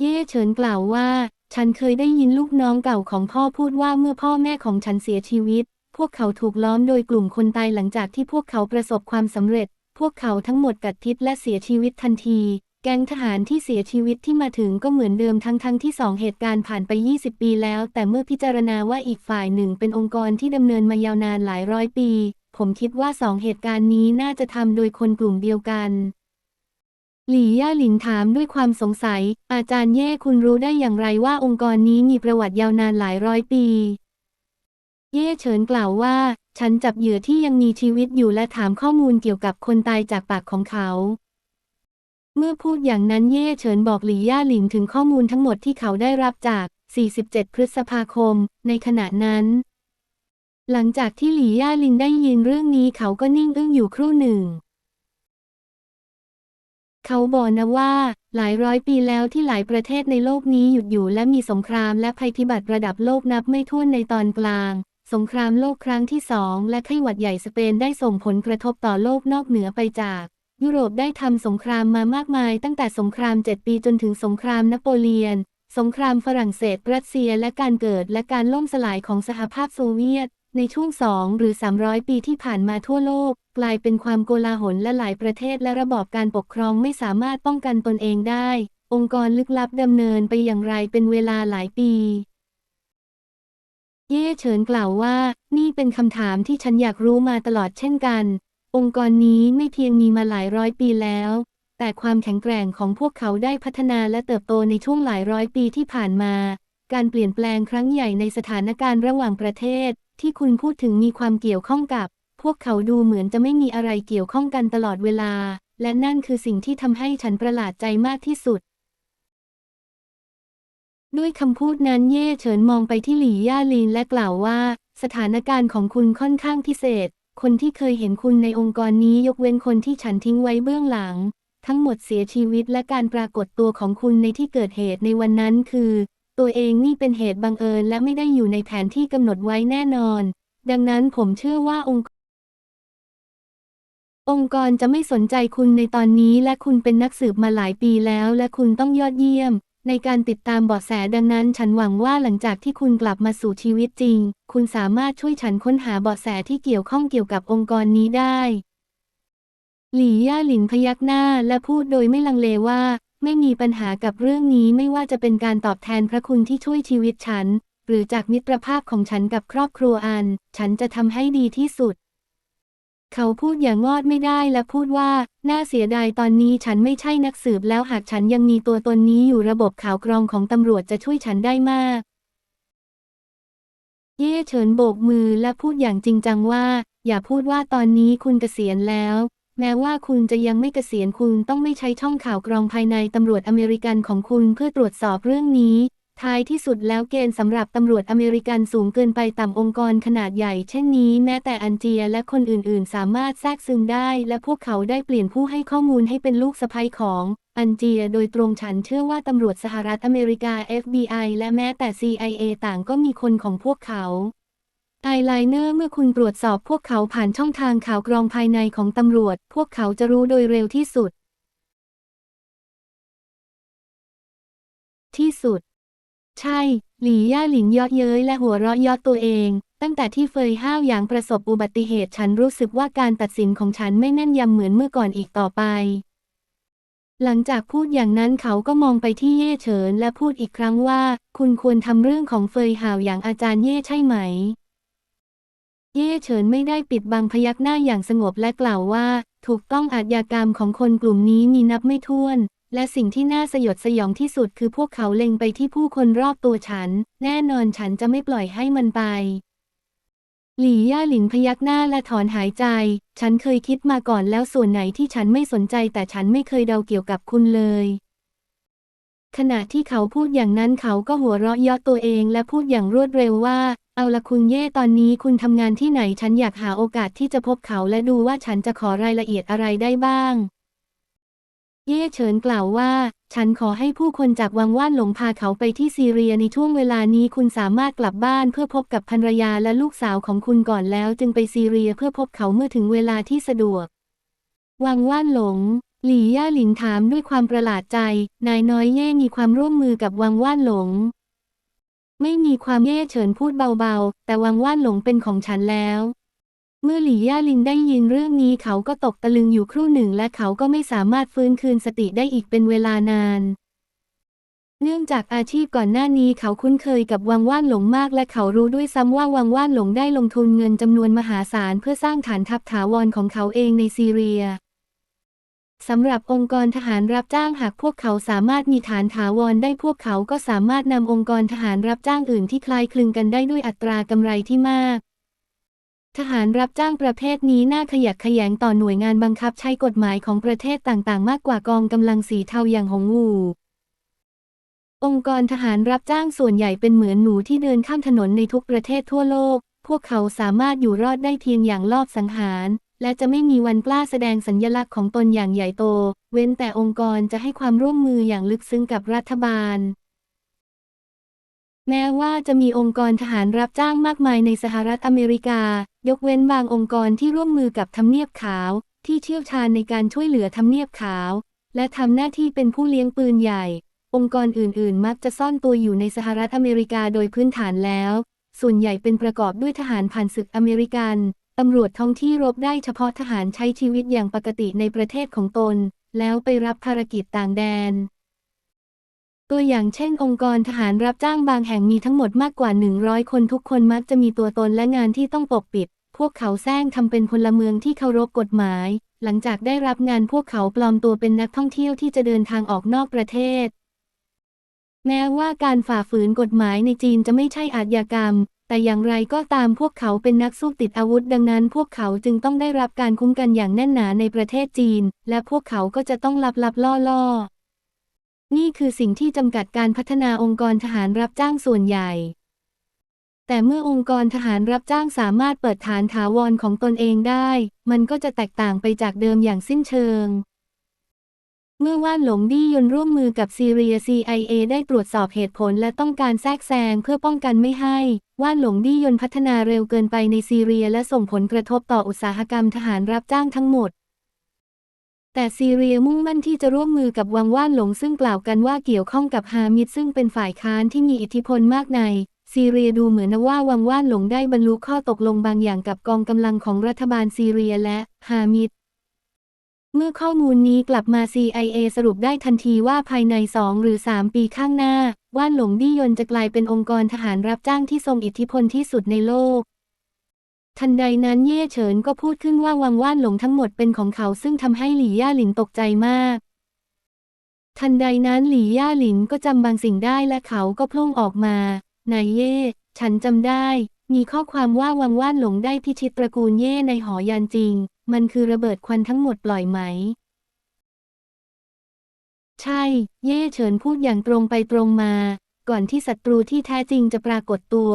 เย่เฉินกล่าวว่า ฉันเคยได้ยินลูกน้องเก่าของพ่อพูดว่าเมื่อพ่อแม่ของฉันเสียชีวิต พวกเขาถูกล้อมโดยกลุ่มคนตายหลังจากที่พวกเขาประสบความสำเร็จ พวกเขาทั้งหมดกัดพิษและเสียชีวิตทันที แก๊งทหารที่เสียชีวิตที่มาถึงก็เหมือนเดิมทั้งทั้งที่สองเหตุการณ์ผ่านไป 20 ปีแล้ว แต่เมื่อพิจารณาว่าอีกฝ่ายหนึ่งเป็นองค์กรที่ดำเนินมายาวนานหลายร้อยปี ผมคิดว่าสองเหตุการณ์นี้น่าจะทำโดยคนกลุ่มเดียวกัน หลี่ย่าหลินถามด้วยความสงสัย อาจารย์เย่คุณรู้ได้อย่างไรว่าองค์กรนี้มีประวัติยาวนานหลายร้อยปี เย่เฉินกล่าวว่า ฉันจับเหยื่อที่ยังมีชีวิตอยู่และถามข้อมูลเกี่ยวกับคนตายจากปากของเขา เมื่อพูดอย่างนั้นเย่เฉินบอกหลี่ย่าหลินถึงข้อมูลทั้งหมดที่เขาได้รับจาก 47 พฤษภาคม ในขณะนั้น หลังจากที่หลี่ย่าหลินได้ยินเรื่องนี้เขาก็นิ่งอึ้งอยู่ครู่หนึ่ง เขาบอกนะว่า หลายร้อยปีแล้วที่หลายประเทศในโลกนี้หยุดอยู่และมีสงครามและภัยพิบัติระดับโลกนับไม่ถ้วนในตอนกลาง สงครามโลกครั้งที่สองและไข้หวัดใหญ่สเปนได้ส่งผลกระทบต่อโลกนอกเหนือไปจากยุโรปได้ทำสงครามมามากมายตั้งแต่สงคราม 7 ปีจนถึงสงครามนโปเลียน สงครามฝรั่งเศส รัสเซีย และการเกิดและการล่มสลายของสหภาพโซเวียต ในช่วงสองหรือ 300 ปีที่ผ่านมาทั่วโลก กลายเป็นความโกลาหลและหลายประเทศและระบอบการปกครองไม่สามารถป้องกันตนเองได้ องค์กรลึกลับดำเนินไปอย่างไรเป็นเวลาหลายปี เย่เฉินกล่าวว่า นี่เป็นคำถามที่ฉันอยากรู้มาตลอดเช่นกัน องค์กรนี้ไม่เพียงมีมาหลายร้อยปีแล้ว แต่ความแข็งแกร่งของพวกเขาได้พัฒนาและเติบโตในช่วงหลายร้อยปีที่ผ่านมา การเปลี่ยนแปลงครั้งใหญ่ในสถานการณ์ระหว่างประเทศ ที่คุณพูดถึงมีความเกี่ยวข้องกับ พวกเขาดูเหมือนจะไม่มีอะไรเกี่ยวข้องกันตลอดเวลา และนั่นคือสิ่งที่ทำให้ฉันประหลาดใจมากที่สุด ด้วยคำพูดนั้นเย่เฉินมองไปที่หลี่ย่าลินและกล่าวว่า สถานการณ์ของคุณค่อนข้างพิเศษ คนที่เคยเห็นคุณในองค์กรนี้ยกเว้นคนที่ฉันทิ้งไว้เบื้องหลัง ทั้งหมดเสียชีวิตและการปรากฏตัวของคุณในที่เกิดเหตุในวันนั้นคือ ตัวเองนี่เป็นเหตุบังเอิญและไม่ได้อยู่ในแผนที่กำหนดไว้แน่นอน ดังนั้นผมเชื่อว่าองค์องค์กรจะไม่สนใจคุณในตอนนี้และคุณเป็นนักสืบมาหลายปีแล้ว และคุณต้องยอดเยี่ยม ในการติดตามเบาะแสดังนั้น ฉันหวังว่าหลังจากที่คุณกลับมาสู่ชีวิตจริง คุณสามารถช่วยฉันค้นหาเบาะแสที่เกี่ยวข้องเกี่ยวกับองค์กรนี้ได้ หลี่ย่าหลินพยักหน้าและพูดโดยไม่ลังเลว่า ไม่มีปัญหากับเรื่องนี้ไม่ว่าจะเป็นการตอบแทนพระคุณที่ช่วยชีวิตฉัน หรือจากมิตรภาพของฉันกับครอบครัวอัน ฉันจะทำให้ดีที่สุด เขาพูดอย่างงอดไม่ได้และพูดว่า น่าเสียดายตอนนี้ฉันไม่ใช่นักสืบแล้วหากฉันยังมีตัวตนนี้อยู่ระบบข่าวกรองของตำรวจจะช่วยฉันได้มาก เย่เฉินโบกมือและพูดอย่างจริงจังว่า อย่าพูดว่าตอนนี้คุณเกษียณแล้ว แม้ว่าคุณจะยังไม่เกษียณคุณต้องไม่ใช้ช่องข่าวกรองภายในตำรวจอเมริกันของคุณเพื่อตรวจสอบเรื่องนี้ ท้ายที่สุดแล้วเกณฑ์สำหรับตำรวจอเมริกันสูงเกินไปต่ำองค์กรขนาดใหญ่เช่นนี้แม้แต่อันเจียและคนอื่นๆ สามารถแทรกซึมได้ และพวกเขาได้เปลี่ยนผู้ให้ข้อมูลให้เป็นลูกสะใภ้ของอันเจียโดยตรงฉันเชื่อว่าตำรวจสหรัฐอเมริกา FBI และแม้แต่ CIA ต่างก็มีคนของพวกเขา ไอไลเนอร์เมื่อคุณตรวจสอบพวกเขาผ่านช่องทางข่าวกรองภายในของตำรวจ พวกเขาจะรู้โดยเร็วที่สุด ที่สุด ใช่ หลี่ย่าหลินยอดเย้ยและหัวเราะยอดตัวเอง ตั้งแต่ที่เฟยห้าวอย่างประสบอุบัติเหตุฉันรู้สึกว่าการตัดสินของฉันไม่แม่นยำเหมือนเมื่อก่อนอีกต่อไป หลังจากพูดอย่างนั้นเขาก็มองไปที่เย่เฉินและพูดอีกครั้งว่า คุณควรทำเรื่องของเฟยห่าวอย่างอาจารย์เย่ใช่ไหม เย่เฉินไม่ได้ปิดบังพยักหน้าอย่างสงบและกล่าวว่า ถูกต้องอาชญากรรมของคนกลุ่มนี้มีนับไม่ถ้วน และสิ่งที่น่าสยดสยองที่สุดคือพวกเขาเล็งไปที่ผู้คนรอบตัวฉัน แน่นอนฉันจะไม่ปล่อยให้มันไป หลี่ย่าหลินพยักหน้าและถอนหายใจ ฉันเคยคิดมาก่อนแล้วส่วนไหนที่ฉันไม่สนใจแต่ฉันไม่เคยเดาเกี่ยวกับคุณเลยขณะที่เขาพูดอย่างนั้นเขาก็หัวเราะเยาะตัวเองและพูดอย่างรวดเร็วว่า เอาละคุณเย่ตอนนี้คุณทำงานที่ไหนฉันอยากหาโอกาสที่จะพบเขาและดูว่าฉันจะขอรายละเอียดอะไรได้บ้าง เย่เฉินกล่าวว่า ฉันขอให้ผู้คนจากวังว่านหลงพาเขาไปที่ซีเรียในช่วงเวลานี้คุณสามารถกลับบ้านเพื่อพบกับภรรยาและลูกสาวของคุณก่อนแล้ว จึงไปซีเรียเพื่อพบเขาเมื่อถึงเวลาที่สะดวก วังว่านหลงหลี่ย่าหลินถามด้วยความประหลาดใจ นายน้อยเย่มีความร่วมมือกับวังว่านหลง ไม่มีความเย่เฉินพูดเบาๆ แต่วังว่านหลงเป็นของฉันแล้ว เมื่อหลี่ย่าลินได้ยินเรื่องนี้เขาก็ตกตะลึงอยู่ครู่หนึ่งและเขาก็ไม่สามารถฟื้นคืนสติได้อีกเป็นเวลานาน เนื่องจากอาชีพก่อนหน้านี้เขาคุ้นเคยกับวังว่านหลงมาก และเขารู้ด้วยซ้ำว่าวังว่านหลงได้ลงทุนเงินจำนวนมหาศาลเพื่อสร้างฐานทัพถาวรของเขาเองในซีเรีย สำหรับองค์กรทหารรับจ้างหากพวกเขาสามารถมีฐานถาวรได้พวกเขาก็สามารถนำองค์กรทหารรับจ้างอื่นที่คล้ายคลึงกันได้ด้วยอัตรากำไรที่มาก ทหารรับจ้างประเภทนี้น่าขยักขยงต่อหน่วยงานบังคับใช้กฎหมายของประเทศต่างๆ มากกว่ากองกำลังสีเทาอย่างหงหูองค์กรทหารรับจ้างส่วนใหญ่เป็นเหมือนหนูที่เดินข้ามถนนในทุกประเทศทั่วโลก พวกเขาสามารถอยู่รอดได้เพียงอย่างลอบสังหาร และจะไม่มีวันกล้าแสดงสัญลักษณ์ของตนอย่างใหญ่โต เว้นแต่องค์กรจะให้ความร่วมมืออย่างลึกซึ้งกับรัฐบาล แม้ว่าจะมีองค์กรทหารรับจ้างมากมายในสหรัฐอเมริกา ยกเว้นบางองค์กรที่ร่วมมือกับทำเนียบขาว ที่เชี่ยวชาญในการช่วยเหลือทำเนียบขาว และทำหน้าที่เป็นผู้เลี้ยงปืนใหญ่ องค์กรอื่น ๆ มักจะซ่อนตัวอยู่ในสหรัฐอเมริกาโดยพื้นฐานแล้ว ส่วนใหญ่เป็นประกอบด้วยทหารผ่านศึกอเมริกัน ตำรวจท้องที่รบได้เฉพาะทหารใช้ชีวิตอย่างปกติในประเทศของตน แล้วไปรับภารกิจต่างแดน ตัวอย่างเช่น องค์กรทหารรับจ้างบางแห่งมีทั้งหมดมากกว่า 100 คนทุกคนมักจะมีตัวตนและงานที่ต้องปกปิด พวกเขาแซงทำเป็นพลเมืองที่เคารพกฎหมาย หลังจากได้รับงานพวกเขาปลอมตัวเป็นนักท่องเที่ยวที่จะเดินทางออกนอกประเทศ แม้ว่าการฝ่าฝืนกฎหมายในจีนจะไม่ใช่อาชญากรรม แต่อย่างไรก็ตามพวกเขาเป็นนักสู้ติดอาวุธดังนั้นพวกเขาจึงต้องได้รับการคุ้มกันอย่างแน่นหนาในประเทศจีน และพวกเขาก็จะต้องลับลับล่อล่อนี่คือสิ่งที่จำกัดการพัฒนาองค์กรทหารรับจ้างส่วนใหญ่ แต่เมื่อองค์กรทหารรับจ้างสามารถเปิดฐานถาวรของตนเองได้ มันก็จะแตกต่างไปจากเดิมอย่างสิ้นเชิง เมื่อว่านหลงดี้ยนร่วมมือกับซีเรีย CIA ได้ตรวจสอบเหตุผลและต้องการแทรกแซงเพื่อป้องกันไม่ให้ ว่านหลงดี้ยนพัฒนาเร็วเกินไปในซีเรียและส่งผลกระทบต่ออุตสาหกรรมทหารรับจ้างทั้งหมด แต่ซีเรียมุ่งมั่นที่จะร่วมมือกับวังว่านหลงซึ่งกล่าวกันว่าเกี่ยวข้องกับฮามิดซึ่งเป็นฝ่ายค้านที่มีอิทธิพลมากในซีเรียดูเหมือนว่าวังว่านหลงได้บรรลุข้อตกลงบางอย่างกับกองกำลังของรัฐบาลซีเรียและฮามิด เมื่อข้อมูลนี้กลับมา CIA สรุปได้ทันทีว่าภายใน 2 หรือ 3 ปีข้างหน้า ว่านหลงดี้ยนจะกลายเป็นองค์กรทหารรับจ้างที่ทรงอิทธิพลที่สุดในโลก ทันใดนั้นเย่เฉินก็พูดขึ้นว่าวังว่านหลงทั้งหมดเป็นของเขาซึ่งทำให้หลี่ย่าหลินตกใจมาก ทันใดนั้นหลี่ย่าหลินก็จำบางสิ่งได้และเขาก็พล่งออกมานายเย่ฉันจำได้ มีข้อความว่าวังว่านหลงได้พิชิตตระกูลเย่ในหอยานจริง มันคือระเบิดควันทั้งหมดปล่อยไหม ใช่ เย่เฉินพูดอย่างตรงไปตรงมา ก่อนที่ศัตรูที่แท้จริงจะปรากฏตัว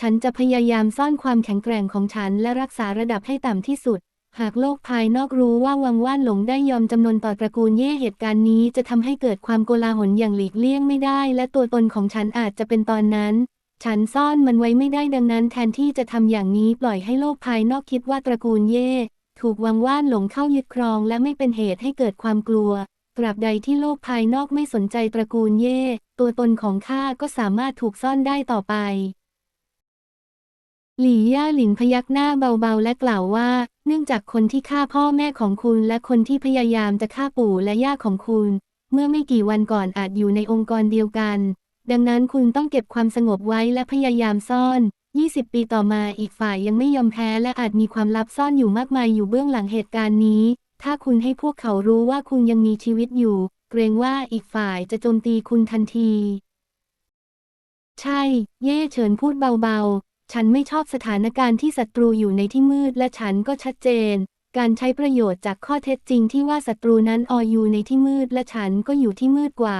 ฉันจะพยายามซ่อนความแข็งแกร่งของฉันและรักษาระดับให้ต่ำที่สุด หากโลกภายนอกรู้ว่าวังว่านหลงได้ยอมจำนนต่อตระกูลเย่เหตุการณ์นี้จะทำให้เกิดความโกลาหลอย่างหลีกเลี่ยงไม่ได้ และตัวตนของฉันอาจจะเป็นตอนนั้นฉันซ่อนมันไว้ไม่ได้ดังนั้นแทนที่จะทำอย่างนี้ปล่อยให้โลกภายนอกคิดว่าตระกูลเย่ ถูกวังว่านหลงเข้ายึดครองและไม่เป็นเหตุให้เกิดความกลัว ตราบใดที่โลกภายนอกไม่สนใจตระกูลเย่ ตัวตนของข้าก็สามารถถูกซ่อนได้ต่อไป หลี่ย่าหลินพยักหน้าเบาๆ และกล่าวว่า เนื่องจากคนที่ฆ่าพ่อแม่ของคุณและคนที่พยายามจะฆ่าปู่และย่าของคุณ เมื่อไม่กี่วันก่อนอาจอยู่ในองค์กรเดียวกัน ดังนั้นคุณต้องเก็บความสงบไว้และพยายามซ่อน 20 ปีต่อมาอีกฝ่ายยังไม่ยอมแพ้และอาจมีความลับซ่อนอยู่มากมายอยู่เบื้องหลังเหตุการณ์นี้ ถ้าคุณให้พวกเขารู้ว่าคุณยังมีชีวิตอยู่ เกรงว่าอีกฝ่ายจะโจมตีคุณทันที ใช่ เย่เฉินพูดเบาๆ ฉันไม่ชอบสถานการณ์ที่ศัตรูอยู่ในที่มืดและฉันก็ชัดเจน การใช้ประโยชน์จากข้อเท็จจริงที่ว่าศัตรูนั้นออยู่ในที่มืดและฉันก็อยู่ที่มืดกว่า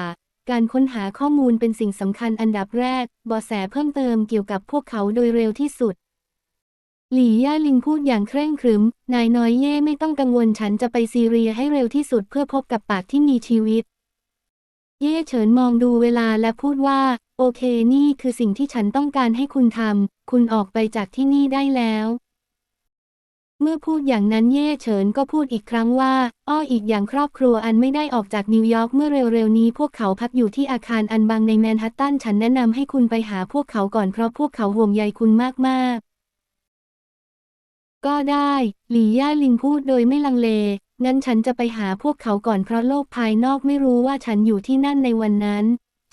การค้นหาข้อมูลเป็นสิ่งสำคัญอันดับแรกบาะแสเพิ่มเติมเกี่ยวกับพวกเขาโดยเร็วที่สุด หลี่ย่าลิงพูดอย่างเคร่งครึม นายน้อยเย่ไม่ต้องกังวลฉันจะไปซีเรียให้เร็วที่สุดเพื่อพบกับปากที่มีชีวิต เย่เฉินมองดูเวลาและพูดว่า โอเคนี่คือสิ่งที่ฉันต้องการให้คุณทำ คุณออกไปจากที่นี่ได้แล้ว เมื่อพูดอย่างนั้นเย่เฉินก็พูดอีกครั้งว่า อ้ออีกอย่างครอบครัวอันไม่ได้ออกจากนิวยอร์กเมื่อเร็วๆนี้พวกเขาพักอยู่ที่อาคารอันบางในแมนฮัตตันฉันแนะนำให้คุณไปหาพวกเขาก่อนเพราะพวกเขาห่วงใยคุณมากๆ ก็ได้ หลี่ย่าลิงพูดโดยไม่ลังเล งั้นฉันจะไปหาพวกเขาก่อนเพราะโลกภายนอกไม่รู้ว่าฉันอยู่ที่นั่นในวันนั้น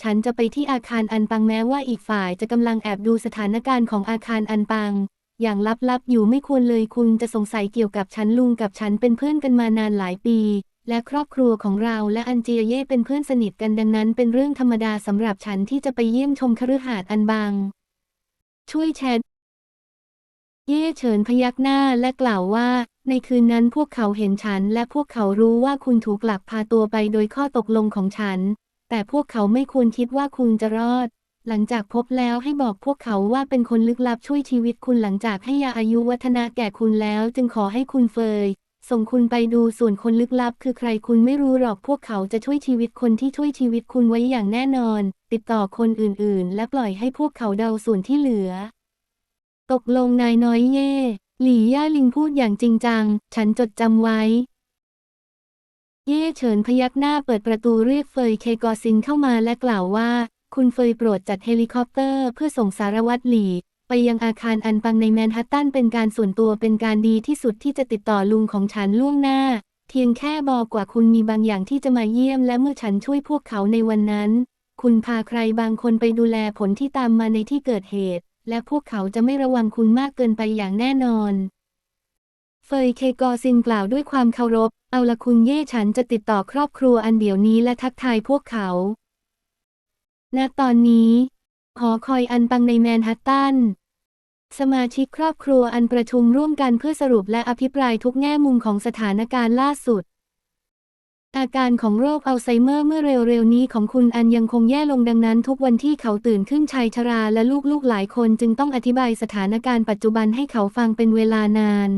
ฉันจะไปที่อาคารอันปังแม้ว่าอีกฝ่ายจะกำลังแอบดูสถานการณ์ของอาคารอันปัง อย่างลับๆอยู่ไม่ควรเลยคุณจะสงสัยเกี่ยวกับฉันลุงกับฉันเป็นเพื่อนกันมานานหลายปี และครอบครัวของเราและอันเจียเย่เป็นเพื่อนสนิทกันดังนั้น เป็นเรื่องธรรมดาสำหรับฉันที่จะไปเยี่ยมชมคฤหาสน์อันบาง ช่วยแชทเย่เฉินพยักหน้าและกล่าวว่า ในคืนนั้นพวกเขาเห็นฉัน และพวกเขารู้ว่าคุณถูกหลักพาตัวไปโดยข้อตกลงของฉัน แต่พวกเขาไม่ควรคิดว่าคุณจะรอด หลังจากพบแล้วให้บอกพวกเขาว่าเป็นคนลึกลับช่วยชีวิตคุณหลังจากให้ยาอายุวัฒนะแก่คุณแล้ว จึงขอให้คุณเฟย ส่งคุณไปดูส่วนคนลึกลับ คือใครคุณไม่รู้หรอกพวกเขาจะช่วยชีวิตคนที่ช่วยชีวิตคุณไว้อย่างแน่นอน ติดต่อคนอื่นๆ และปล่อยให้พวกเขาเดาส่วนที่เหลือ ตกลงนายน้อยเย่หลี่ย่าลิงพูดอย่างจริงจัง ฉันจดจำไว้ เย่เฉินพยักหน้าเปิดประตูเรียกเฟยเคกอซินเข้ามาและกล่าวว่า คุณเฟยโปรดจัดเฮลิคอปเตอร์เพื่อส่งสารวัตรหลี่ไปยังอาคารอันปังในแมนฮัตตันเป็นการส่วนตัวเป็นการดีที่สุดที่จะติดต่อลุงของฉันล่วงหน้า เพียงแค่บอกกว่าคุณมีบางอย่างที่จะมาเยี่ยม และเมื่อฉันช่วยพวกเขาในวันนั้น คุณพาใครบางคนไปดูแลผลที่ตามมาในที่เกิดเหตุ และพวกเขาจะไม่ระวังคุณมากเกินไปอย่างแน่นอนเฟยเคกอซินกล่าวด้วยความเคารพ เอาละคุณเย่ฉันจะติดต่อครอบครัวอันเดี๋ยวนี้และทักทายพวกเขา ณตอนนี้หอคอยอันปังในแมนฮัตตัน สมาชิกครอบครัวอันประชุมร่วมกันเพื่อสรุปและอภิปรายทุกแง่มุมของสถานการณ์ล่าสุด อาการของโรคอัลไซเมอร์เมื่อเร็วๆนี้ของคุณอันยังคงแย่ลงดังนั้นทุกวันที่เขาตื่นขึ้นชายชราและลูกๆหลายคนจึงต้องอธิบายสถานการณ์ปัจจุบันให้เขาฟังเป็นเวลานาน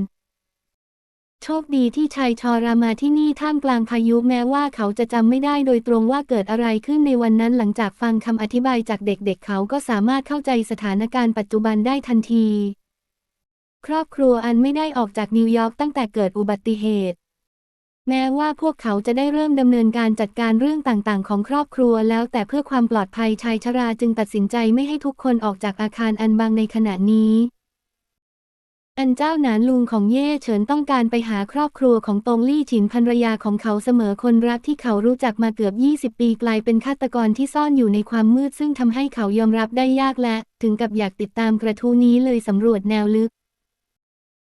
โชคดีที่ชายชอรามาที่นี่ท่ามกลางพายุแม้ว่าเขาจะจำไม่ได้โดยตรงว่าเกิดอะไรขึ้นในวันนั้นหลังจากฟังคำอธิบายจากเด็กๆเขาก็สามารถเข้าใจสถานการณ์ปัจจุบันได้ทันที ครอบครัวอันไม่ได้ออกจากนิวยอร์กตั้งแต่เกิดอุบัติเหตุ แม้ว่าพวกเขาจะได้เริ่มดำเนินการจัดการเรื่องต่างๆ ของครอบครัวแล้วแต่เพื่อความปลอดภัยชายชราจึงตัดสินใจไม่ให้ทุกคนออกจากอาคารอันบางในขณะนี้ อันเจ้าหนานลุงของเย่เฉินต้องการไปหาครอบครัวของตงลี่ฉินภรรยาของเขาเสมอคนรักที่เขารู้จักมาเกือบ 20 ปีกลายเป็นฆาตกรที่ซ่อนอยู่ในความมืดซึ่งทำให้เขายอมรับได้ยากและ ถึงกับอยากติดตามกระทู้นี้เลยสำรวจแนวลึก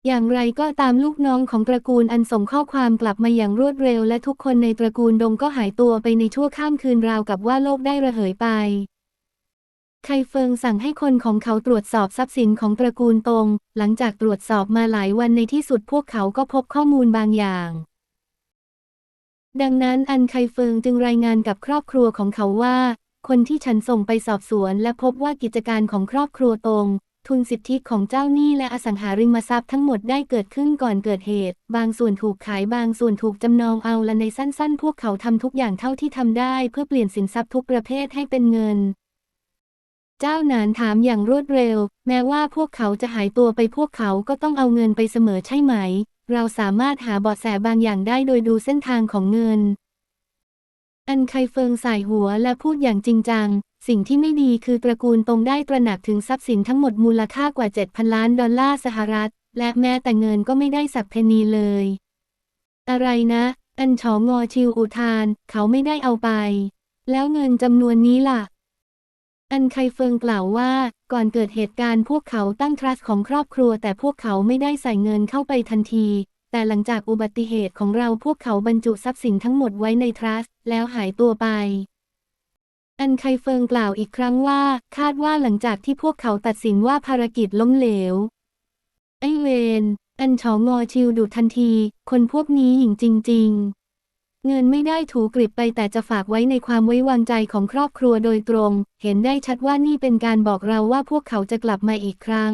อย่างไรก็ตามลูกน้องของตระกูลอันส่งข้อความกลับมาอย่างรวดเร็ว และทุกคนในตระกูลดงก็หายตัวไปในชั่วข้ามคืนราวกับว่าโลกได้ระเหยไป ไคเฟิงสั่งให้คนของเขาตรวจสอบทรัพย์สินของตระกูลตง หลังจากตรวจสอบมาหลายวันในที่สุดพวกเขาก็พบข้อมูลบางอย่าง ดังนั้นอันไคเฟิงจึงรายงานกับครอบครัวของเขาว่า คนที่ฉันส่งไปสอบสวนและพบว่ากิจการของครอบครัวตง ทุนสิทธิของเจ้าหนี้และอสังหาริมทรัพย์ทั้งหมดได้เกิดขึ้นก่อนเกิดเหตุ บางส่วนถูกขายบางส่วนถูกจำนองเอาและในสั้น ๆ พวกเขาทำทุกอย่างเท่าที่ทำได้ เพื่อเปลี่ยนสินทรัพย์ทุกประเภทให้เป็นเงิน เจ้าหนานถามอย่างรวดเร็ว แม้ว่าพวกเขาจะหายตัวไปพวกเขาก็ต้องเอาเงินไปเสมอใช่ไหม เราสามารถหาเบาะแสบางอย่างได้โดยดูเส้นทางของเงิน อันไคเฟิงสายหัวและพูดอย่างจริงจัง สิ่งที่ไม่ดีคือตระกูลตรงได้ตระหนักถึงทรัพย์สินทั้งหมดมูลค่ากว่า 7,000 ล้านดอลลาร์สหรัฐ และแม้แต่เงินก็ไม่ได้สักเพนีเลย อะไรนะ อันฉองอชิวอุทาน เขาไม่ได้เอาไป แล้วเงินจำนวนนี้ล่ะ อันไคเฟิงกล่าวว่า ก่อนเกิดเหตุการณ์พวกเขาตั้งทรัสต์ของครอบครัว แต่พวกเขาไม่ได้ใส่เงินเข้าไปทันที แต่หลังจากอุบัติเหตุของเราพวกเขาบรรจุทรัพย์สินทั้งหมดไว้ในทรัสต์แล้วหายตัวไป อันไคเฟิงกล่าวอีกครั้งว่า คาดว่าหลังจากที่พวกเขาตัดสินว่าภารกิจล้มเหลว ไอเวน อันฉองอชิวดุทันที คนพวกนี้หญิงจริง ๆ เงินไม่ได้ถูกริบไปแต่จะฝากไว้ในความไว้วางใจของครอบครัวโดยตรง เห็นได้ชัดว่านี่เป็นการบอกเราว่าพวกเขาจะกลับมาอีกครั้ง